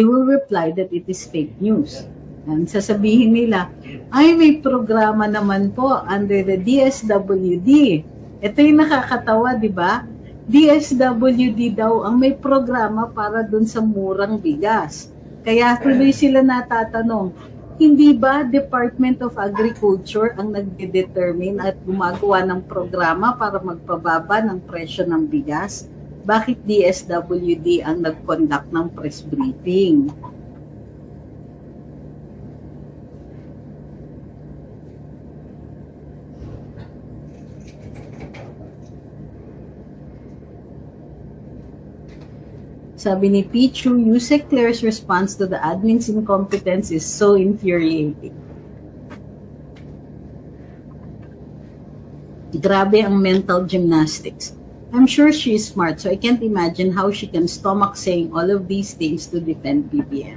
they will reply that it is fake news. And sasabihin nila, ay may programa naman po under the DSWD. Ito yung nakakatawa, di ba? DSWD daw ang may programa para dun sa murang bigas. Kaya tuloy sila natatanong, hindi ba Department of Agriculture ang nagde-determine at gumagawa ng programa para magpababa ng presyo ng bigas? Bakit DSWD ang nag-conduct ng press briefing? Sabi ni Pichu, Yusek Claire's response to the admin's incompetence is so infuriating. Grabe ang mental gymnastics. I'm sure she is smart, so I can't imagine how she can stomach saying all of these things to defend BBM.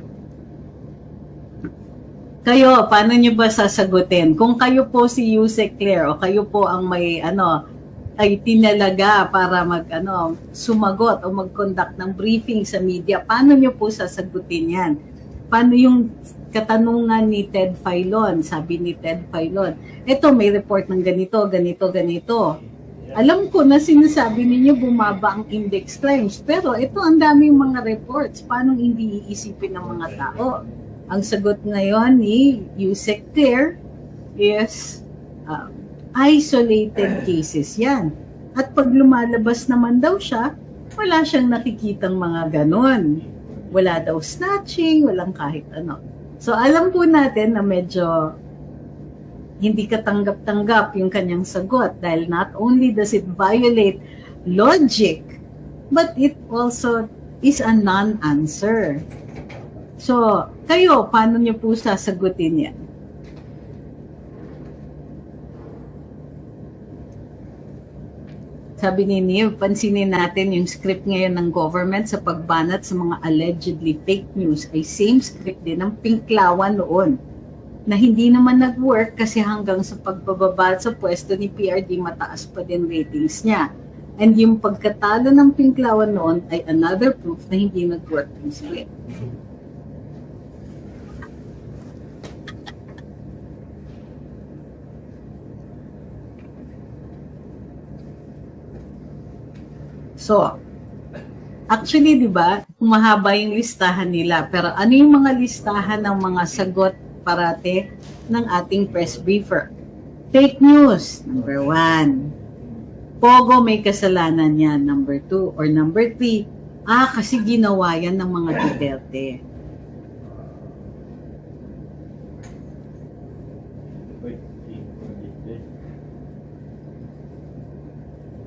Kayo, paano nyo ba sasagutin? Kung kayo po si Yusek Claire o kayo po ang may ano, ay tinalaga para mag ano, sumagot o mag-conduct ng briefing sa media, paano nyo po sasagutin yan? Paano yung katanungan ni Ted Filon? Sabi ni Ted Filon, eto may report ng ganito, ganito, ganito. Alam ko na sinasabi ninyo bumaba ang index claims, pero ito ang daming mga reports. Paano hindi iisipin ng mga tao? Ang sagot ngayon ni Yusek Claire is um, isolated cases yan. At pag lumalabas naman daw siya, wala siyang nakikitang mga ganon. Wala daw snatching, walang kahit ano. So alam po natin na medyo hindi katanggap-tanggap yung kanyang sagot dahil not only does it violate logic, but it also is a non-answer. So, kayo, paano niyo po sasagutin yan? Sabi ni Neil, pansinin natin yung script ngayon ng government sa pagbanat sa mga allegedly fake news ay same script din ng pinklawan noon na hindi naman nag-work kasi hanggang sa pagbababa sa pwesto ni PRD mataas pa din ratings niya. And yung pagkatalo ng pinklawan noon ay another proof na hindi nag-work yung script. So, actually, di ba, mahaba yung listahan nila. Pero ano yung mga listahan ng mga sagot parate ng ating press briefer? Fake news, number one. Pogo may kasalanan yan, number two. Or number three, ah, kasi ginawa yan ng mga Duterte.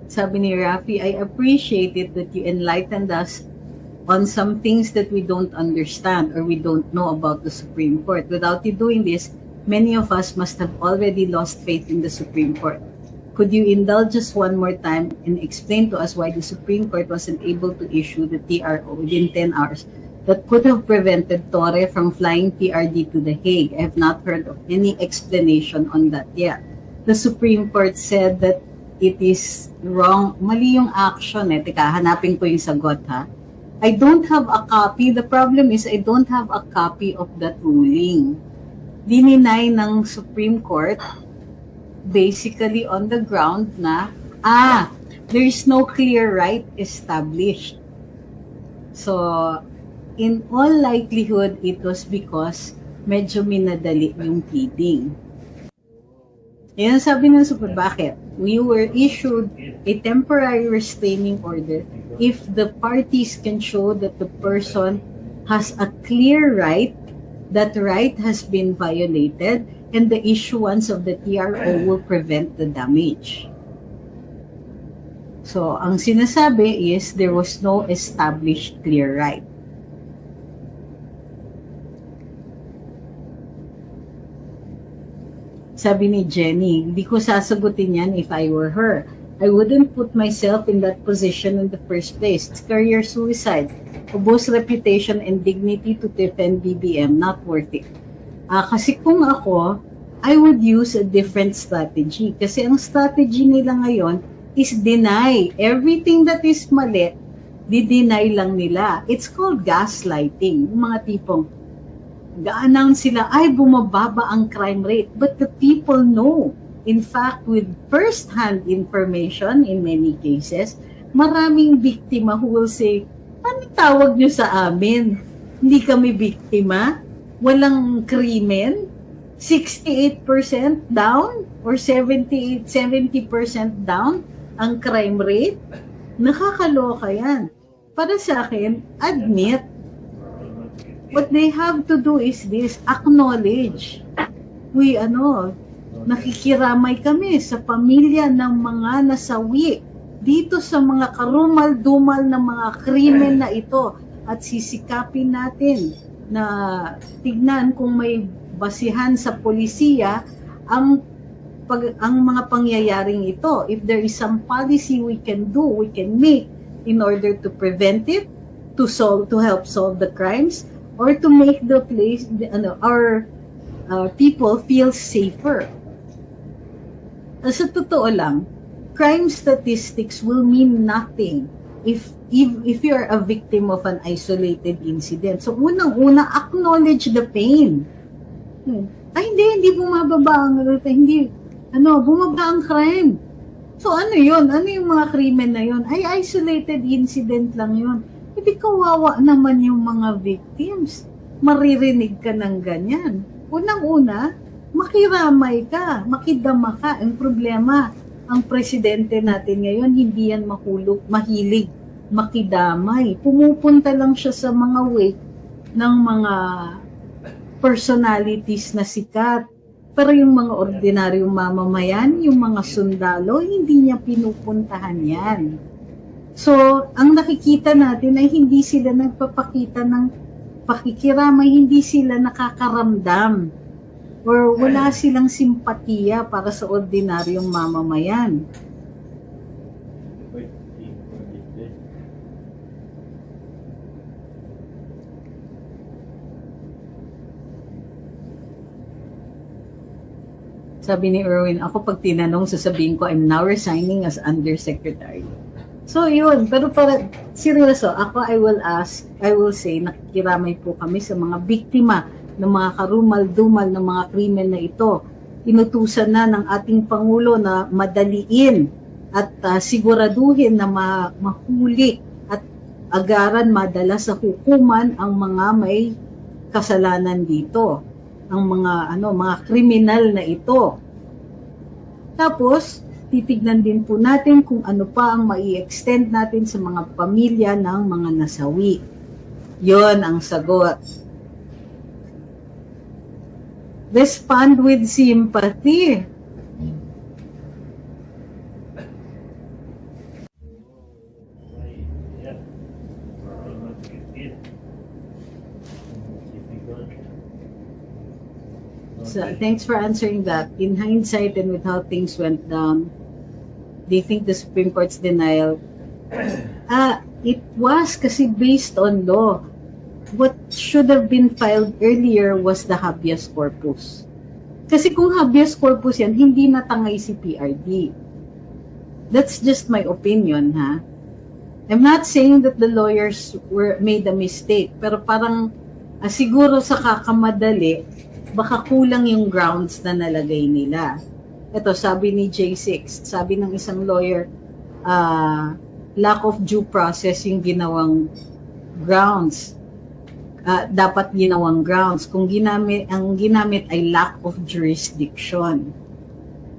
Sabi ni Rafi, I appreciate it that you enlightened us on some things that we don't understand or we don't know about the Supreme Court. Without you doing this, many of us must have already lost faith in the Supreme Court. Could you indulge us one more time and explain to us why the Supreme Court wasn't able to issue the TRO within 10 hours that could have prevented Torre from flying PRD to The Hague? I have not heard of any explanation on that yet. The Supreme Court said that it is wrong. Mali yung action eh. Teka, hanapin ko yung sagot ha. I don't have a copy. The problem is I don't have a copy of that ruling. Dininay ng Supreme Court basically on the ground na ah, there is no clear right established. So, in all likelihood, it was because medyo minadali yung pleading. Yan sabi ng Supreme. Bakit? We were issued a temporary restraining order if the parties can show that the person has a clear right, that right has been violated, and the issuance of the TRO will prevent the damage. So, ang sinasabi is there was no established clear right. Sabi ni Jenny, hindi ko sasagutin yan if I were her. I wouldn't put myself in that position in the first place. It's career suicide. Ubos reputation and dignity to defend BBM, not worth it. Ah, kasi kung ako, I would use a different strategy. Kasi ang strategy nila ngayon is deny everything that is mali di-deny lang nila. It's called gaslighting. Yung mga tipong, ga-announce sila, ay, bumababa ang crime rate. But the people know. In fact, with first-hand information in many cases, maraming biktima who will say, ano tawag nyo sa amin? Hindi kami biktima? Walang krimen? 68% down? Or 78, 70% down ang crime rate? Nakakaloka yan. Para sa akin, admit. What they have to do is this, acknowledge. We, ano, nakikiramay kami sa pamilya ng mga nasawi dito sa mga karumal-dumal na mga krimen na ito at sisikapin natin na tignan kung may basihan sa polisiya ang pag, ang mga pangyayaring ito. If there is some policy we can do, we can make in order to prevent it, to solve, to help solve the crimes, or to make the place, the, ano, our uh, people feel safer. Uh, Sa totoo lang, crime statistics will mean nothing if if if you're a victim of an isolated incident. So unang-una acknowledge the pain. Hmm. Ay hindi hindi bumababa ang hindi ano bumaba ang crime. So ano 'yon? Ano yung mga krimen na 'yon? Ay isolated incident lang 'yon. Hindi kawawa naman yung mga victims. Maririnig ka ng ganyan. Unang-una, makiramay ka, makidama ka. Ang problema, ang presidente natin ngayon, hindi yan mahulog, mahilig, makidamay. Pumupunta lang siya sa mga wake ng mga personalities na sikat. Pero yung mga ordinaryong mamamayan, yung mga sundalo, hindi niya pinupuntahan yan. So, ang nakikita natin ay hindi sila nagpapakita ng pakikiramay, hindi sila nakakaramdam or wala silang simpatiya para sa ordinaryong mamamayan. Sabi ni Erwin, ako pag tinanong, sasabihin ko, I'm now resigning as undersecretary. So, yun. Pero para, seryoso, ako, I will ask, I will say, nakikiramay po kami sa mga biktima ng mga karumal-dumal ng mga krimen na ito. Inutusan na ng ating Pangulo na madaliin at ah, siguraduhin na ma- mahuli at agaran madala sa hukuman ang mga may kasalanan dito. Ang mga ano mga kriminal na ito. Tapos titignan din po natin kung ano pa ang mai-extend natin sa mga pamilya ng mga nasawi. 'Yon ang sagot. Respond with sympathy. So, thanks for answering that. In hindsight and with how things went down, do you think the Supreme Court's denial, ah, it was kasi based on law. What should have been filed earlier was the habeas corpus. Kasi kung habeas corpus yan, hindi natangay si PRD. That's just my opinion, ha? I'm not saying that the lawyers were made a mistake, pero parang ah, siguro sa kakamadali, baka kulang yung grounds na nalagay nila. Ito, sabi ni J6, sabi ng isang lawyer, ah, lack of due process yung ginawang grounds. Ah, dapat ginawang grounds. Kung ginamit, ang ginamit ay lack of jurisdiction.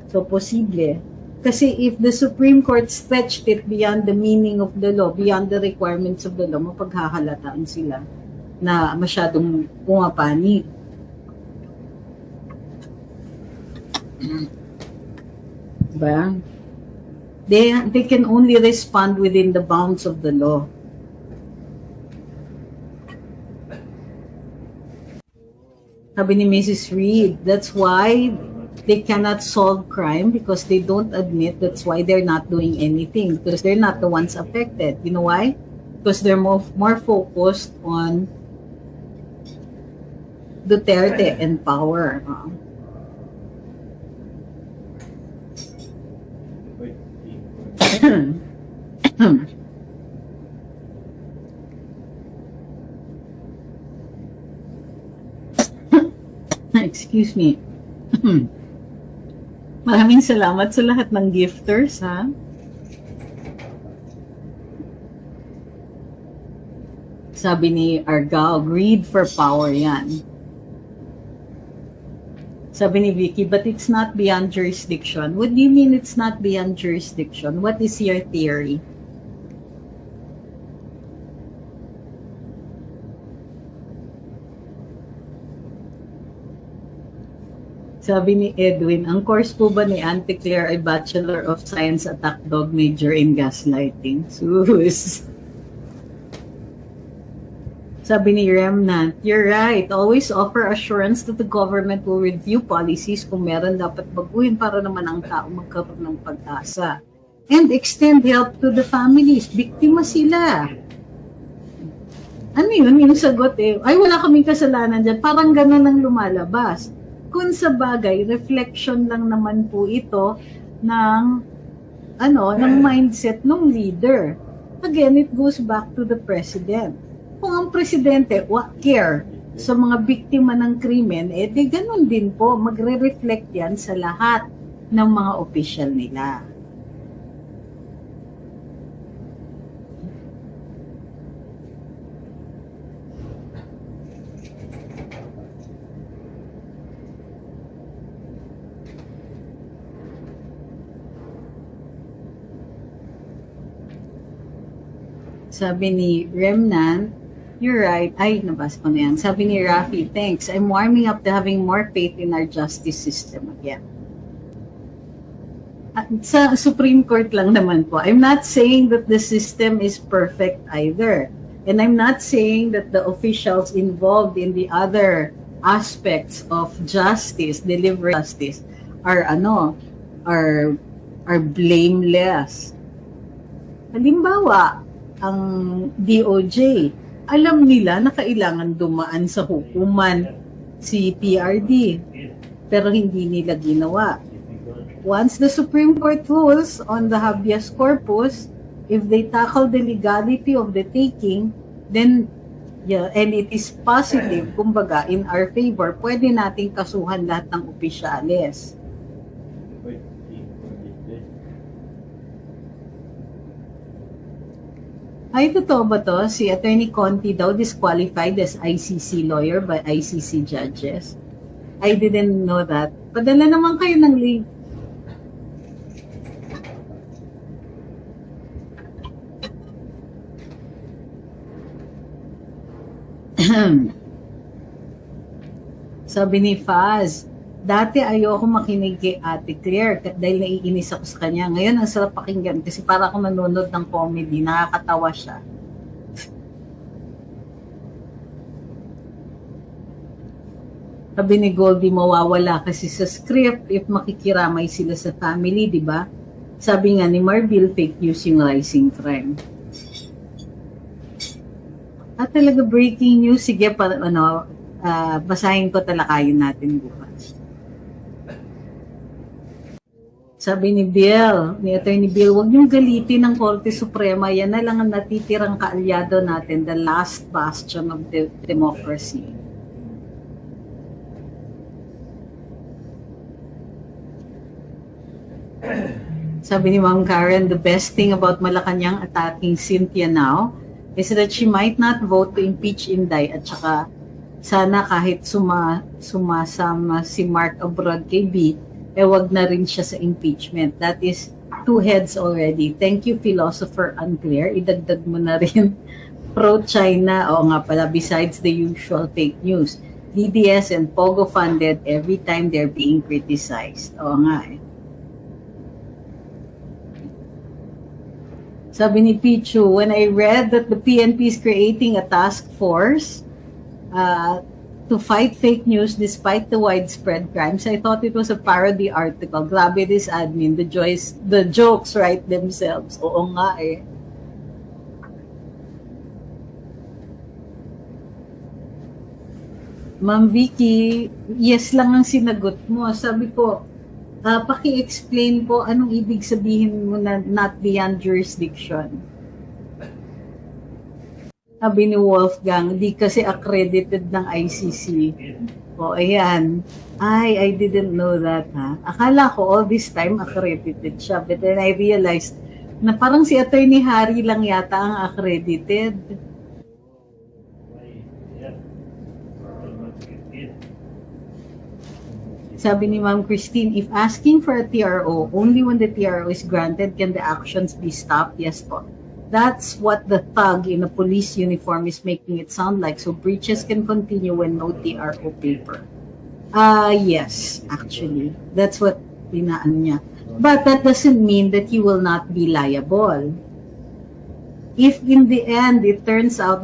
So, posible. Kasi if the Supreme Court stretched it beyond the meaning of the law, beyond the requirements of the law, mapaghahalataan sila na masyadong pumapani. Diba? They, they can only respond within the bounds of the law. Sabi ni Mrs. Reed, that's why they cannot solve crime because they don't admit that's why they're not doing anything because they're not the ones affected. You know why? Because they're more, more focused on Duterte and power. Uh, Excuse me. Maraming salamat sa lahat ng gifters, ha? Sabi ni Argao, greed for power yan. Sabi ni Vicky, but it's not beyond jurisdiction. What do you mean it's not beyond jurisdiction? What is your theory? Sabi ni Edwin, ang course po ba ni Auntie Claire ay Bachelor of Science Attack Dog Major in Gaslighting? Sus! Sabi ni Remnant, you're right. Always offer assurance that the government will review policies kung meron dapat baguhin para naman ang tao magkaroon ng pag-asa. And extend help to the families. Biktima sila. Ano yun? Yung sagot eh, ay wala kaming kasalanan dyan. Parang ganun ang lumalabas. Kung sa bagay, reflection lang naman po ito ng ano, ng mindset ng leader. Again, it goes back to the president. Kung ang presidente wa care sa mga biktima ng krimen, eh di ganun din po, magre-reflect yan sa lahat ng mga opisyal nila. Sabi ni Remnan, you're right. Ay, nabas ko na yan. Sabi ni Rafi, thanks. I'm warming up to having more faith in our justice system again. At sa Supreme Court lang naman po. I'm not saying that the system is perfect either. And I'm not saying that the officials involved in the other aspects of justice, deliver justice, are ano, are are blameless. Halimbawa, ang DOJ, alam nila na kailangan dumaan sa hukuman si PRD, pero hindi nila ginawa. Once the Supreme Court rules on the habeas corpus, if they tackle the legality of the taking, then yeah, and it is positive, kumbaga, in our favor, pwede nating kasuhan lahat ng opisyales. Ay, totoo ba to? Si Attorney Conti daw disqualified as ICC lawyer by ICC judges. I didn't know that. Padala naman kayo ng link. Sabi ni Faz, dati ayoko makinig kay Ate Claire dahil naiinis ako sa kanya. Ngayon, ang sarap pakinggan kasi para ako nanonood ng comedy, nakakatawa siya. Sabi ni Goldie, mawawala kasi sa script if makikiramay sila sa family, di ba? Sabi nga ni Marbil, fake news yung rising crime. At talaga breaking news, sige pa, ano, ah, basahin ko talakayin natin bukas. Sabi ni Bill, ni Attorney Bill, huwag niyong galitin ng Korte Suprema. Yan na lang ang natitirang kaalyado natin, the last bastion of de- democracy. Sabi ni Ma'am Karen, the best thing about Malacanang attacking Cynthia now is that she might not vote to impeach Inday at saka sana kahit suma, sumasama si Mark abroad kay B, eh wag na rin siya sa impeachment. That is two heads already. Thank you, philosopher unclear. Idagdag mo na rin pro-China. O nga pala, besides the usual fake news. DDS and Pogo funded every time they're being criticized. O nga eh. Sabi ni Pichu, when I read that the PNP is creating a task force uh, to fight fake news despite the widespread crimes, I thought it was a parody article. Grabe this admin, the joys, the jokes write themselves. Oo nga eh. Ma'am Vicky, yes lang ang sinagot mo. Sabi ko, ah, paki-explain po anong ibig sabihin mo na not beyond jurisdiction. Sabi ni Wolfgang, di kasi accredited ng ICC. O, ayan. Ay, I didn't know that, ha? Akala ko all this time accredited siya. But then I realized na parang si Attorney Harry lang yata ang accredited. Sabi ni Ma'am Christine, if asking for a TRO only when the TRO is granted, can the actions be stopped? Yes po. That's what the thug in a police uniform is making it sound like. So breaches can continue when no TRO paper. Ah, yes, actually. That's what pinaan niya. But that doesn't mean that you will not be liable. If in the end it turns out